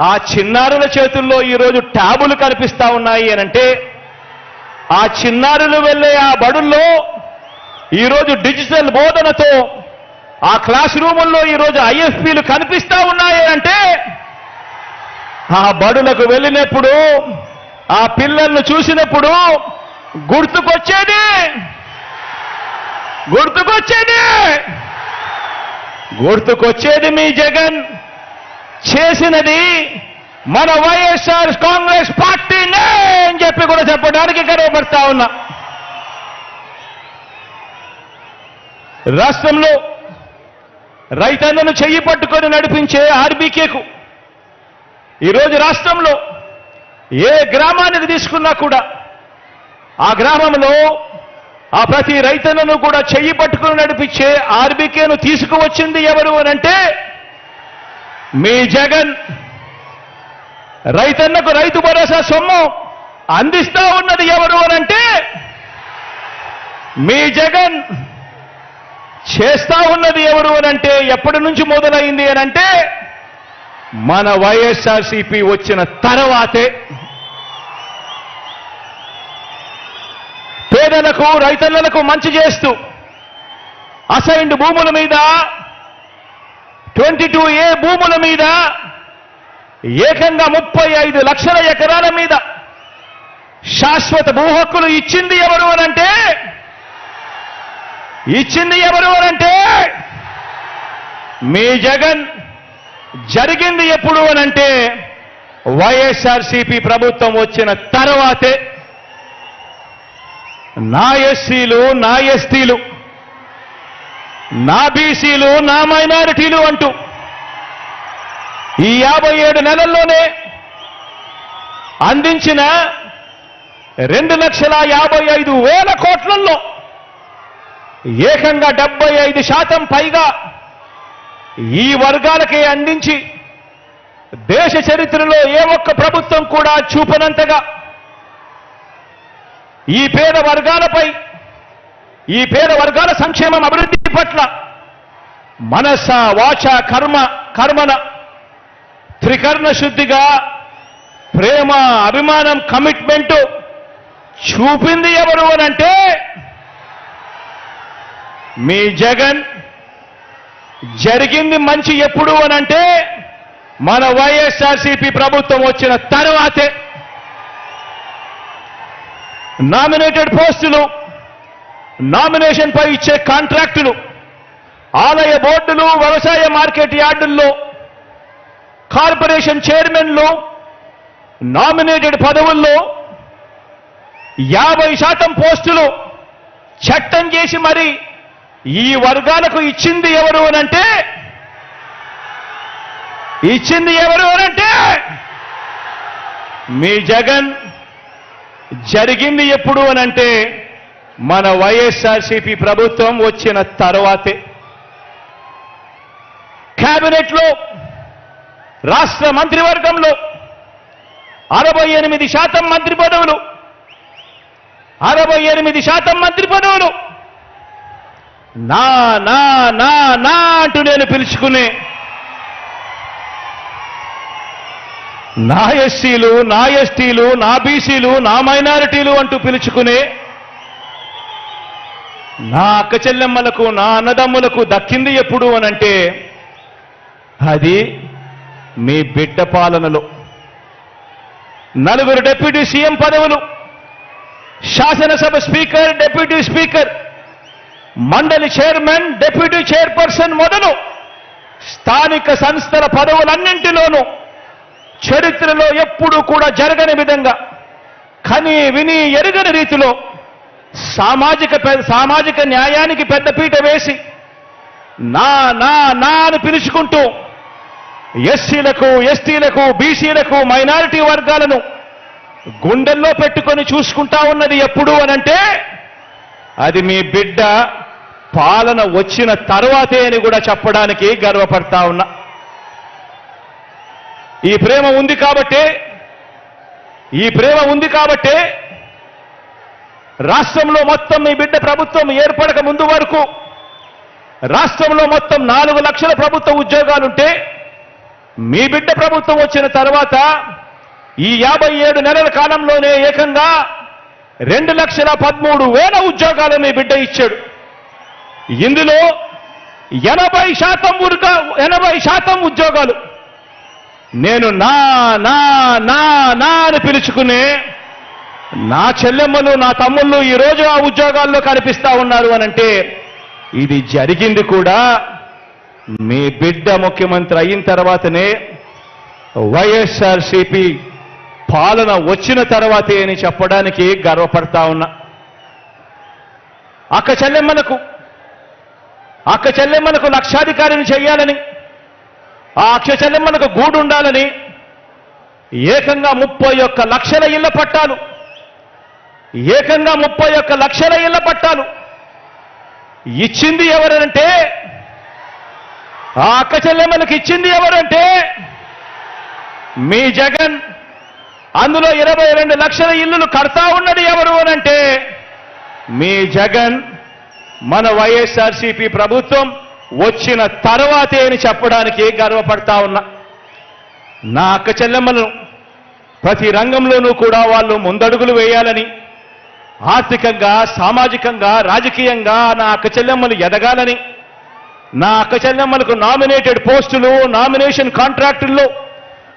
ఆ చిన్నారుల చేతుల్లో ఈరోజు ట్యాబులు కనిపిస్తా ఉన్నాయి అనంటే ఆ చిన్నారులు వెళ్ళే ఆ బడుల్లో ఈరోజు డిజిటల్ బోధనతో ఆ క్లాస్ రూముల్లో ఈరోజు ఐఎఫ్పీలు కనిపిస్తా ఉన్నాయి అంటే ఆ బడులకు వెళ్ళినప్పుడు ఆ పిల్లల్ని చూసినప్పుడు గుర్తుకొచ్చేది! గుర్తుకొచ్చేది! గుర్తుకొచ్చేది మీ జగన్! చేసినది మన వైఎస్ఆర్ కాంగ్రెస్ పార్టీనే అని చెప్పి కూడా చెప్పడానికి గర్వపడతా ఉన్నా. రాష్ట్రంలో రైతన్నను చెయ్యి పట్టుకొని నడిపించే ఆర్బీకేకు ఈరోజు రాష్ట్రంలో ఏ గ్రామానికి తీసుకున్నా కూడా ఆ గ్రామంలో ఆ ప్రతి రైతన్నను కూడా చెయ్యి పట్టుకుని నడిపించే ఆర్బీకేను తీసుకువచ్చింది ఎవరు అనంటే మీ జగన్ రైతన్నకు రైతు భరోసా సొమ్ము అందిస్తా ఉన్నది ఎవరు అనంటే మీ జగన్ చేస్తా ఉన్నది ఎవరు అనంటే ఎప్పటి నుంచి మొదలైంది అనంటే మన వైఎస్ఆర్సీపీ వచ్చిన తర్వాతే. పేదలకు రైతన్నలకు మంచి చేస్తూ అసైన్డ్ భూముల మీద ట్వంటీ టూ ఏ భూముల మీద ఏకంగా ముప్పై ఐదు లక్షల ఎకరాల మీద శాశ్వత భూహక్కులు ఇచ్చింది ఎవరు అనంటే ఇచ్చింది ఎవరు అనంటే మీ జగన్ జరిగింది ఎప్పుడు అనంటే వైఎస్ఆర్సీపీ ప్రభుత్వం వచ్చిన తర్వాతే. నా ఎస్సీలు నా ఎస్టీలు నా బీసీలు నా మైనారిటీలు అంటూ ఈ యాభై ఏడు నెలల్లోనే అందించిన రెండు లక్షల యాభై ఐదు వేల కోట్లలో ఏకంగా డెబ్బై ఐదు శాతం పైగా ఈ వర్గాలకే అందించి దేశ చరిత్రలో ఏ ఒక్క ప్రభుత్వం కూడా చూపనంతగా ఈ పేద వర్గాలపై ఈ పేద వర్గాల సంక్షేమం అభివృద్ధి పట్ల మనస వాచ కర్మ కర్మన త్రికర్ణ శుద్ధిగా ప్రేమ అభిమానం కమిట్మెంట్ చూపింది ఎవరు అనంటే మీ జగన్. జరిగింది మంచి ఎప్పుడు అనంటే మన వైఎస్ఆర్సీపీ ప్రభుత్వం వచ్చిన తర్వాతే. నామినేటెడ్ పోస్టులు నామినేషన్ పై ఇచ్చే కాంట్రాక్టులు ఆలయ బోర్డులు వ్యవసాయ మార్కెట్ యార్డుల్లో కార్పొరేషన్ చైర్మన్లు నామినేటెడ్ పదవుల్లో యాభై శాతం పోస్టులు చట్టం చేసి మరి ఈ వర్గాలకు ఇచ్చింది ఎవరు అనంటే ఇచ్చింది ఎవరు అనంటే మీ జగన్ జరిగింది ఎప్పుడు అనంటే మన వైఎస్ఆర్సీపీ ప్రభుత్వం వచ్చిన తర్వాతే. క్యాబినెట్లో రాష్ట్ర మంత్రివర్గంలో అరవై ఎనిమిది శాతం మంత్రి పదవులు అరవై ఎనిమిది శాతం మంత్రి పదవులు. నా నా నా నా అంటూ నేను పిలుచుకునే నా ఎస్సీలు నా ఎస్టీలు నా బీసీలు నా మైనారిటీలు అంటూ పిలుచుకునే నా అక్క చెల్లెమ్మలకు నా అన్నదమ్ములకు దక్కింది ఎప్పుడు అనంటే అది మీ బిడ్డ పాలనలో. నలుగురు డిప్యూటీ సీఎం పదవులు శాసనసభ స్పీకర్ డిప్యూటీ స్పీకర్ మండలి చైర్మన్ డిప్యూటీ చైర్పర్సన్ మొదలు స్థానిక సంస్థల పదవులన్నింటిలోనూ చరిత్రలో ఎప్పుడూ కూడా జరగని విధంగా కని విని ఎరుగని రీతిలో సామాజిక సామాజిక న్యాయానికి పెద్దపీట వేసి నా నా నా అని పిలుచుకుంటూ ఎస్సీలకు ఎస్టీలకు బీసీలకు మైనారిటీ వర్గాలను గుండెల్లో పెట్టుకొని చూసుకుంటా ఉన్నది ఎప్పుడు అనంటే అది మీ బిడ్డ పాలన వచ్చిన తర్వాతే అని కూడా చెప్పడానికి గర్వపడతా ఉన్నా. ఈ ప్రేమ ఉంది కాబట్టే ఈ ప్రేమ ఉంది కాబట్టే రాష్ట్రంలో మొత్తం మీ బిడ్డ ప్రభుత్వం ఏర్పడక ముందు వరకు రాష్ట్రంలో మొత్తం నాలుగు లక్షల ప్రభుత్వ ఉద్యోగాలుంటే మీ బిడ్డ ప్రభుత్వం వచ్చిన తర్వాత ఈ యాభై ఏడు నెలల కాలంలోనే ఏకంగా రెండు లక్షల పదమూడు వేల ఉద్యోగాలు మీ బిడ్డ ఇచ్చాడు. ఇందులో ఎనభై శాతం ఉర్గ ఎనభై శాతం ఉద్యోగాలు. నేను నా నా నా నా అని పిలుచుకునే నా చెల్లెమ్మలు నా తమ్ముళ్ళు ఈరోజు ఆ ఉద్యోగాల్లో కనిపిస్తా ఉన్నారు అనంటే ఇది జరిగింది కూడా మీ బిడ్డ ముఖ్యమంత్రి అయిన తర్వాతనే వైఎస్ఆర్సిపి పాలన వచ్చిన తర్వాతే అని చెప్పడానికి గర్వపడతా ఉన్నా. అక్క చెల్లెమ్మలకు అక్క చెల్లెమ్మలకు లక్షాధికారిని చేయాలని ఆ అక్ష చెల్లెమ్మలకు గూడు ఉండాలని ఏకంగా ముప్పై ఒక్క లక్షల ఇళ్ళ పట్టాలు ఏకంగా ముప్పై ఒక్క లక్షల ఇళ్ళ పట్టాలు. ఇచ్చింది ఎవరంటే ఆ అక్క చెల్లెమ్మలకు ఇచ్చింది ఎవరంటే మీ జగన్. అందులో ఇరవై రెండు లక్షల ఇల్లులు కడతా ఉన్నది ఎవరు అనంటే మీ జగన్. మన వైఎస్ఆర్సీపీ ప్రభుత్వం వచ్చిన తర్వాతే అని చెప్పడానికి గర్వపడతా ఉన్నా. నా అక్క చెల్లెమ్మలను ప్రతి రంగంలోనూ కూడా వాళ్ళు ముందడుగులు వేయాలని ఆర్థికంగా సామాజికంగా రాజకీయంగా నా అక్కచెల్లెమ్మలు ఎదగాలని నా అక్కచెల్లెమ్మలకు నామినేటెడ్ పోస్టులు నామినేషన్ కాంట్రాక్టుల్లో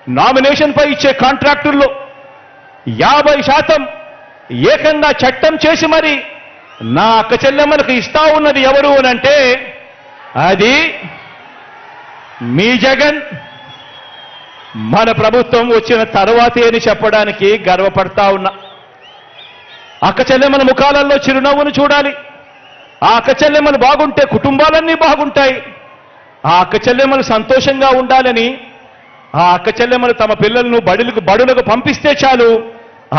నామినేషన్ పై ఇచ్చే కాంట్రాక్టుల్లో యాభై శాతం ఏకంగా చట్టం చేసి మరి నా అక్క చెల్లెమ్మలకు ఇస్తా ఉన్నది ఎవరు అనంటే అది మీ జగన్. మన ప్రభుత్వం వచ్చిన తర్వాతే అని చెప్పడానికి గర్వపడతా ఉన్నా. అక్క చెల్లెమ్మల ముఖాలలో చిరునవ్వును చూడాలి. ఆ అక్క చెల్లెమ్మలు బాగుంటే కుటుంబాలన్నీ బాగుంటాయి. ఆ అక్క చెల్లెమ్మలు సంతోషంగా ఉండాలని ఆ అక్క చెల్లెమ్మలు తమ పిల్లలను బడులకు బడులకు పంపిస్తే చాలు.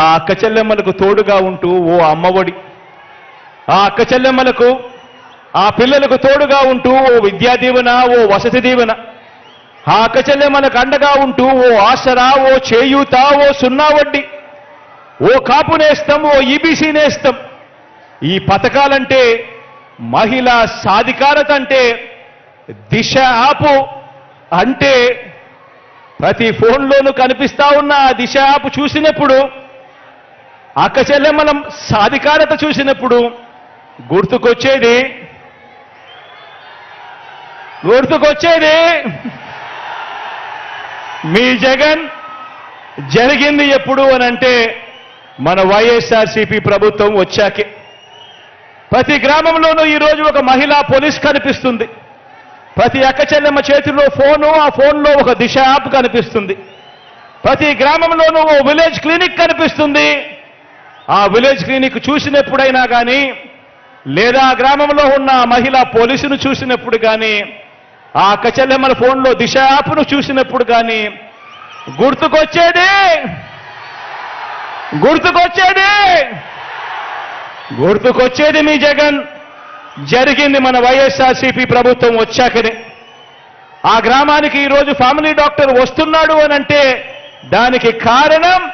ఆ అక్క చెల్లెమ్మలకు తోడుగా ఉంటూ ఓ అమ్మఒడి. ఆ అక్క చెల్లెమ్మలకు ఆ పిల్లలకు తోడుగా ఉంటూ ఓ విద్యా దీవెన ఓ వసతి దీవెన ఆ అక్క చెల్లెమ్మలకు అండగా ఉంటూ ఓ ఆసరా ఓ చేయూత ఓ సున్నా వడ్డీ. ఓ కాపు నేస్తం ఓ ఈబీసీ నేస్తం. ఈ పథకాలంటే మహిళా సాధికారత అంటే దిశ ఆపు అంటే ప్రతి ఫోన్లోనూ కనిపిస్తా ఉన్న ఆ దిశ యాప్ చూసినప్పుడు అక్కచెల్లెమ్మలం సాధికారత చూసినప్పుడు గుర్తుకొచ్చేది? గుర్తుకొచ్చేది? మీ జగన్ జరిగింది ఎప్పుడు అనంటే మన వైఎస్ఆర్సీపీ ప్రభుత్వం వచ్చాకే. ప్రతి గ్రామంలోనూ ఈరోజు ఒక మహిళా పోలీస్ కనిపిస్తుంది. ప్రతి అక్కచెల్లెమ్మ చేతిలో ఫోను ఆ ఫోన్లో ఒక దిశ యాప్ కనిపిస్తుంది. ప్రతి గ్రామంలోనూ ఓ విలేజ్ క్లినిక్ కనిపిస్తుంది. ఆ విలేజ్ క్లినిక్ చూసినప్పుడైనా కానీ లేదా ఆ గ్రామంలో ఉన్న మహిళ మహిళా పోలీసును చూసినప్పుడు కానీ ఆ అక్కచెల్లెమ్మల ఫోన్లో దిశ యాప్ను చూసినప్పుడు కానీ గుర్తుకొచ్చేది గుర్తుకొచ్చేది? గుర్తుకొచ్చేది మీ జగన్. జరిగింది మన వైఎస్ఆర్సీపీ ప్రభుత్వం వచ్చాకనే. ఆ గ్రామానికి ఈరోజు ఫ్యామిలీ డాక్టర్ వస్తున్నాడు అని అంటే దానికి కారణం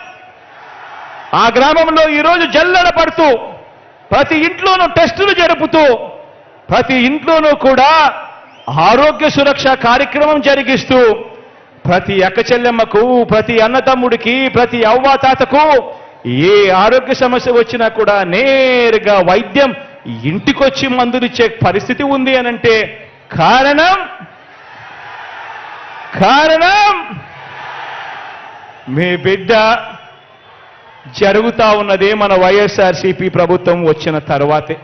ఆ గ్రామంలో ఈరోజు జల్లడ పడుతూ ప్రతి ఇంట్లోనూ టెస్టులు జరుపుతూ ప్రతి ఇంట్లోనూ కూడా ఆరోగ్య సురక్ష కార్యక్రమం జరిగిస్తూ ప్రతి అక్కచెల్లెమ్మకు ప్రతి అన్నతమ్ముడికి ప్రతి అవ్వాతాతకు ఏ ఆరోగ్య సమస్య వచ్చినా కూడా నేరుగా వైద్యం ఇంటికొచ్చి మందులిచ్చే పరిస్థితి ఉంది అనంటే కారణం కారణం మీ బిడ్డ జరుగుతా ఉన్నదే మన వైఎస్ఆర్సీపీ ప్రభుత్వం వచ్చిన తర్వాతే.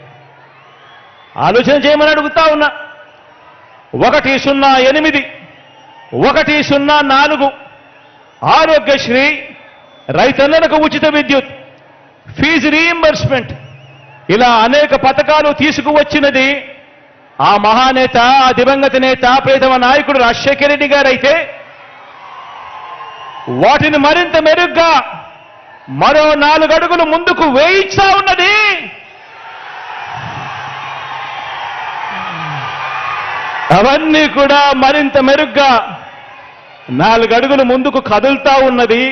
ఆలోచన చేయమని అడుగుతా ఉన్నా. ఒకటి సున్నా ఎనిమిది ఒకటి సున్నా నాలుగు. ఆరోగ్యశ్రీ రైతన్నలకు ఉచిత విద్యుత్ ఫీజు రీఎంబర్స్మెంట్ ఇలా అనేక పథకాలు తీసుకువచ్చినది ఆ మహానేత ఆ దివంగత నేత ప్రీతమ నాయకుడు రాజశేఖర రెడ్డి గారైతే. వాటిని మరింత మెరుగ్గా మరో నాలుగు అడుగులు ముందుకు వేయిస్తా ఉన్నది. అవన్నీ కూడా మరింత మెరుగ్గా నాలుగు అడుగులు ముందుకు కదులుతా ఉన్నది.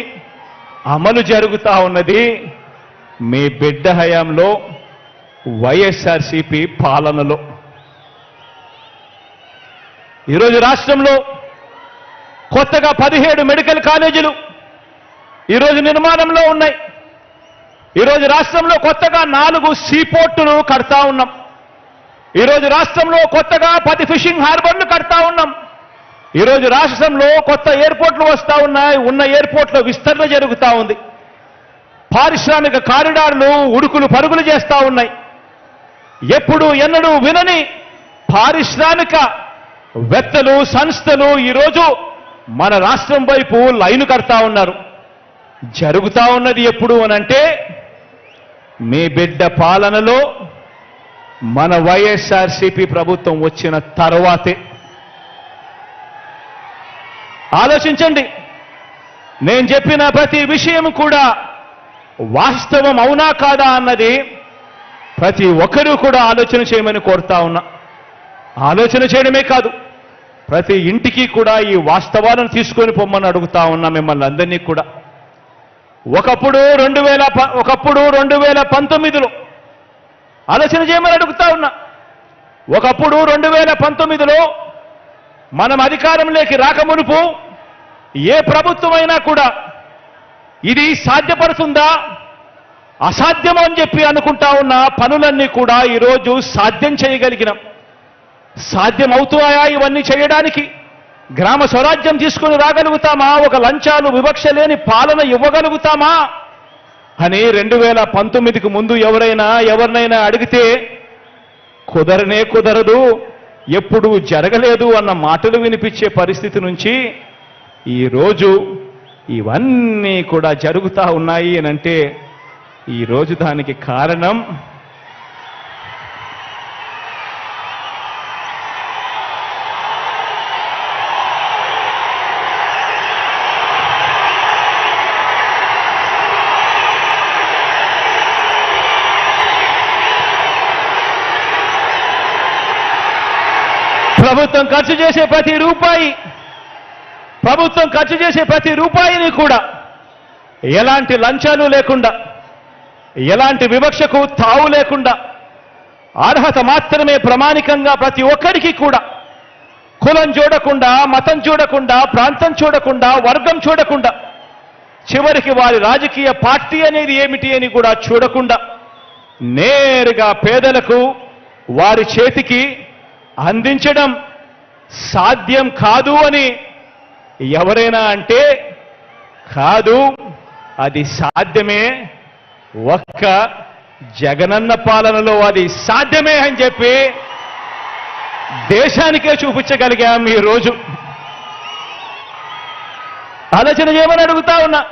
అమలు జరుగుతూ ఉన్నది. మీ బిడ్డ హయాంలో వైఎస్ఆర్సీపీ పాలనలో. ఈరోజు రాష్ట్రంలో కొత్తగా పదిహేడు మెడికల్ కాలేజీలు ఈరోజు నిర్మాణంలో ఉన్నాయి. ఈరోజు రాష్ట్రంలో కొత్తగా నాలుగు సీపోర్టులు కడతా ఉన్నాం. ఈరోజు రాష్ట్రంలో కొత్తగా పది ఫిషింగ్ హార్బర్లు కడతా ఉన్నాం. ఈరోజు రాష్ట్రంలో కొత్త ఎయిర్పోర్ట్లు వస్తా ఉన్నాయి ఉన్న ఎయిర్పోర్ట్లో విస్తరణ జరుగుతూ ఉంది. పారిశ్రామిక కారిడార్లు ఉడుకులు పరుగులు చేస్తూ ఉన్నాయి. ఎప్పుడు ఎన్నడూ వినని పారిశ్రామిక వెత్తలు సంస్థలు ఈరోజు మన రాష్ట్రం వైపు లైను కడతా ఉన్నారు. జరుగుతూ ఉన్నది ఎప్పుడు అనంటే మీ బిడ్డ పాలనలో మన వైఎస్ఆర్సీపీ ప్రభుత్వం వచ్చిన తర్వాతే. ఆలోచించండి. నేను చెప్పిన ప్రతి విషయం కూడా వాస్తవం అవునా కాదా అన్నది ప్రతి ఒక్కరూ కూడా ఆలోచన చేయమని కోరుతా ఉన్నా. ఆలోచన చేయడమే కాదు ప్రతి ఇంటికి కూడా ఈ వాస్తవాలను తీసుకొని పొమ్మని అడుగుతా ఉన్నా మిమ్మల్ని అందరినీ కూడా. ఒకప్పుడు రెండు వేల ప- ఒకప్పుడు రెండు వేల పంతొమ్మిదిలో ఆలోచన చేయమని అడుగుతా ఉన్నా. ఒకప్పుడు రెండు వేల పంతొమ్మిదిలో మనం అధికారంలోకి రాకమునుపు ఏ ప్రభుత్వమైనా కూడా ఇది సాధ్యపడుతుందా? అసాధ్యం అని చెప్పి అనుకుంటా ఉన్న పనులన్నీ కూడా ఈరోజు సాధ్యం చేయగలిగినాం. సాధ్యం ఇవన్నీ చేయడానికి? గ్రామ స్వరాజ్యం తీసుకుని రాగలుగుతామా? ఒక లంచాలు వివక్ష లేని పాలన ఇవ్వగలుగుతామా? అని రెండు వేల పంతొమ్మిదికి ముందు ఎవరైనా ఎవరినైనా అడిగితే కుదరనే కుదరదు. ఎప్పుడు జరగలేదు అన్న మాటలు వినిపించే పరిస్థితి నుంచి ఈరోజు ఇవన్నీ కూడా జరుగుతూ ఉన్నాయి అని అంటే ఈరోజు దానికి కారణం ప్రభుత్వం ఖర్చు చేసే ప్రతి రూపాయి ప్రభుత్వం ఖర్చు చేసే ప్రతి రూపాయిని కూడా ఎలాంటి లంచాలు లేకుండా ఎలాంటి వివక్షకు తావు లేకుండా అర్హత మాత్రమే ప్రమాణికంగా ప్రతి ఒక్కరికి కూడా కులం చూడకుండా మతం చూడకుండా ప్రాంతం చూడకుండా వర్గం చూడకుండా చివరికి వారి రాజకీయ పార్టీ అనేది ఏమిటి అని కూడా చూడకుండా నేరుగా పేదలకు వారి చేతికి అందించడం సాధ్యం కాదు అని ఎవరైనా అంటే కాదు అది సాధ్యమే. ఒక్క జగనన్న పాలనలో అది సాధ్యమే అని చెప్పి దేశానికే చూపించగలిగాం ఈ రోజు. ఆలోచన చేయమని అడుగుతా ఉన్నా.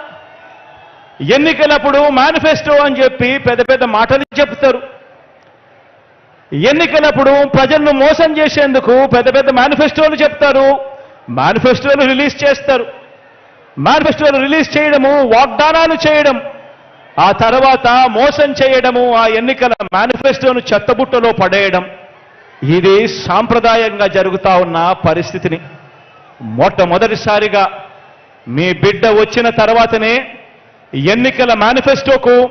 ఎన్నికలప్పుడు మేనిఫెస్టో అని చెప్పి పెద్ద పెద్ద మాటలు చెప్తారు. ఎన్నికలప్పుడు ప్రజలను మోసం చేసేందుకు పెద్ద పెద్ద మేనిఫెస్టోలు చెప్తారు. మేనిఫెస్టోలు రిలీజ్ చేస్తారు. మేనిఫెస్టోలు రిలీజ్ చేయడము వాగ్దానాలు చేయడం ఆ తర్వాత మోసం చేయడము ఆ ఎన్నికల మేనిఫెస్టోను చెత్తబుట్టలో పడేయడం. ఇది సాంప్రదాయంగా జరుగుతా ఉన్న పరిస్థితిని మొట్టమొదటిసారిగా మీ బిడ్డ వచ్చిన తర్వాతనే ఎన్నికల మేనిఫెస్టోకు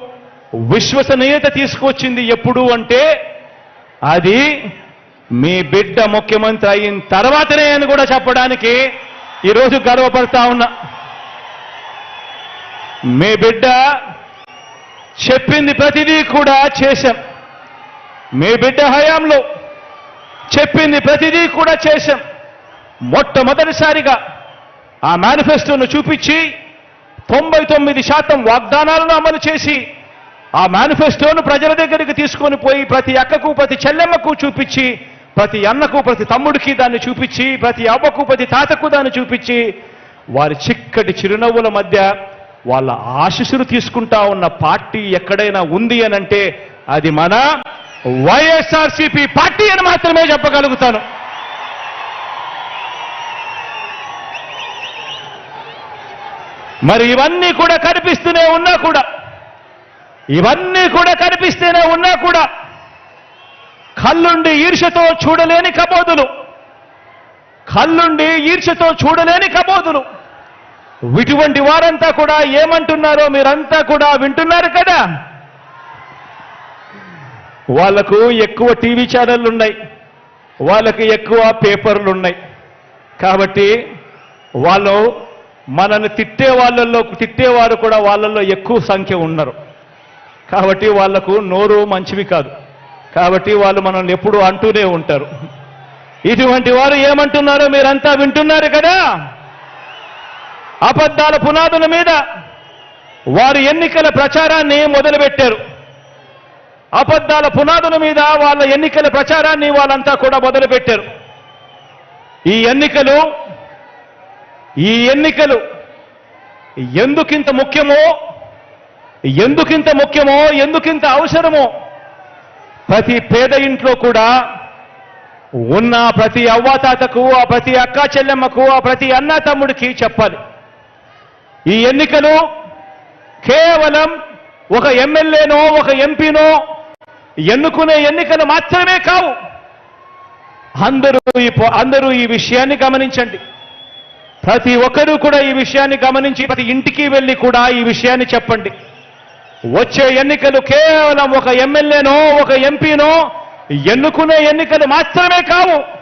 విశ్వసనీయత తీసుకొచ్చింది ఎప్పుడు అంటే అది మీ బిడ్డ ముఖ్యమంత్రి అయిన తర్వాతనే అని కూడా చెప్పడానికి ఈరోజు గర్వపడతా ఉన్నా. మీ బిడ్డ చెప్పింది ప్రతిదీ కూడా చేశాం. మీ బిడ్డ హయాంలో చెప్పింది ప్రతిదీ కూడా చేశాం. మొట్టమొదటిసారిగా ఆ మేనిఫెస్టోను చూపించి తొంభై తొమ్మిది శాతం వాగ్దానాలను అమలు చేసి ఆ మేనిఫెస్టోను ప్రజల దగ్గరికి తీసుకొని పోయి ప్రతి అక్కకు ప్రతి చెల్లెమ్మకు చూపించి ప్రతి అన్నకు ప్రతి తమ్ముడికి దాన్ని చూపించి ప్రతి అవ్వకు ప్రతి తాతకు దాన్ని చూపించి వారి చిక్కటి చిరునవ్వుల మధ్య వాళ్ళ ఆశీస్సులు తీసుకుంటా ఉన్న పార్టీ ఎక్కడైనా ఉంది అని అంటే అది మన వైఎస్ఆర్సీపీ పార్టీ అని మాత్రమే చెప్పగలుగుతాను. మరి ఇవన్నీ కూడా కనిపిస్తూనే ఉన్నా కూడా ఇవన్నీ కూడా కనిపిస్తేనే ఉన్నా కూడా కళ్ళుండి ఈర్షతో చూడలేని కబోదులు. కళ్ళుండి ఈర్షతో చూడలేని కబోదులు. ఇటువంటి వారంతా కూడా ఏమంటున్నారో మీరంతా కూడా వింటున్నారు కదా? వాళ్ళకు ఎక్కువ టీవీ ఛానళ్ళు ఉన్నాయి వాళ్ళకి ఎక్కువ పేపర్లు ఉన్నాయి కాబట్టి వాళ్ళు మనల్ని తిట్టే వాళ్ళల్లో తిట్టేవారు కూడా వాళ్ళల్లో ఎక్కువ సంఖ్య ఉన్నారు. కాబట్టి వాళ్ళకు నోరు మంచివి కాదు. కాబట్టి వాళ్ళు మనల్ని ఎప్పుడూ అంటూనే ఉంటారు. ఇటువంటి వారు ఏమంటున్నారో మీరంతా వింటున్నారు కదా? అబద్ధాల పునాదుల మీద వారు ఎన్నికల ప్రచారాన్ని మొదలుపెట్టారు. అబద్ధాల పునాదుల మీద వాళ్ళ ఎన్నికల ప్రచారాన్ని వాళ్ళంతా కూడా మొదలుపెట్టారు. ఈ ఎన్నికలు ఈ ఎన్నికలు ఎందుకింత ముఖ్యమో ఎందుకింత ముఖ్యమో ఎందుకింత అవసరమో ప్రతి పేద ఇంట్లో కూడా ఉన్న ప్రతి అవ్వాతాతకు ఆ ప్రతి అక్కా చెల్లెమ్మకు ఆ ప్రతి అన్నా తమ్ముడికి చెప్పాలి. ఈ ఎన్నికలు కేవలం ఒక ఎమ్మెల్యేనో ఒక ఎంపీనో ఎన్నుకునే ఎన్నికలు మాత్రమే కావు. అందరూ ఈ అందరూ ఈ విషయాన్ని గమనించండి. ప్రతి ఒక్కరూ కూడా ఈ విషయాన్ని గమనించి ప్రతి ఇంటికి వెళ్ళి కూడా ఈ విషయాన్ని చెప్పండి. వచ్చే ఎన్నికలు కేవలం ఒక ఎమ్మెల్యేనో ఒక ఎంపీనో ఎన్నుకునే ఎన్నికలు మాత్రమే కావు.